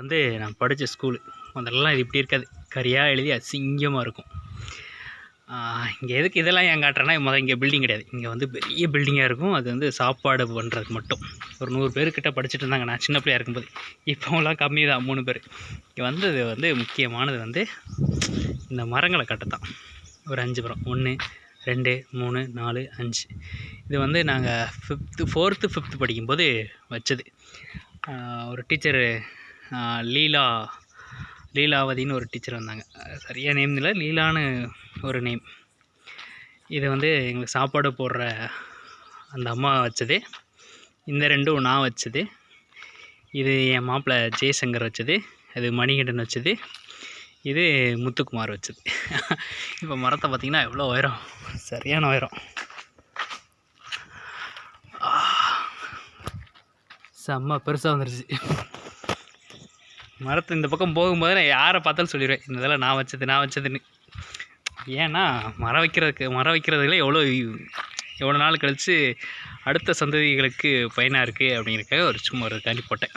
வந்து நான் படித்த ஸ்கூலு முதல்லலாம் இது இப்படி இருக்காது. கரியாக எழுதி அசிங்கமாக இருக்கும். இங்கே எதுக்கு இதெல்லாம் ஏன் காட்டுறேன்னா முதல் இங்கே பில்டிங் கிடையாது. இங்கே வந்து பெரிய பில்டிங்காக இருக்கும். அது வந்து சாப்பாடு பண்ணுறதுக்கு மட்டும். ஒரு நூறு பேர்கிட்ட படிச்சுட்டு இருந்தாங்க. நான் சின்ன பிள்ளையா இருக்கும்போது. இப்போலாம் கம்மி தான் மூணு பேர். இங்கே வந்தது வந்து முக்கியமானது வந்து இந்த மரங்களை கட்டத்தான். ஒரு அஞ்சு மரம். ஒன்று ரெண்டு மூணு நாலு அஞ்சு. இது வந்து நாங்கள் ஃபிஃப்த்து ஃபோர்த்து ஃபிஃப்த்து படிக்கும்போது வச்சது. ஒரு டீச்சரு லீலா லீலாவதின்னு ஒரு டீச்சர் வந்தாங்க. சரியாக நேம் இல்லை லீலான்னு ஒரு நேம் இது வந்து எங்களுக்கு சாப்பாடு போடுற அந்த அம்மா வச்சது. இந்த ரெண்டும் நான் வச்சது. இது என் மாப்பிள்ளை ஜெய்சங்கர் வச்சது. அது மணிகண்டன் வச்சது. இது முத்துக்குமார் வச்சது. இப்போ மரத்தை பார்த்திங்கன்னா எவ்வளோ உயரம்? சரியான உயரம். செம்ம பெருசாக வந்துருச்சு. மரத்து இந்த பக்கம் போகும்போது நான் யாரை பார்த்தாலும் சொல்லிடுவேன் இந்த இதெல்லாம் நான் வச்சது நான் வச்சதுன்னு. ஏன்னா மரம் வைக்கிறதுக்கு மரம் வைக்கிறதுல எவ்வளோ எவ்வளோ நாள் கழித்து அடுத்த சந்ததிகளுக்கு பயனாக இருக்குது அப்படிங்கிறக்காக ஒரு சும்மா ஒரு தாண்டி போட்டேன்.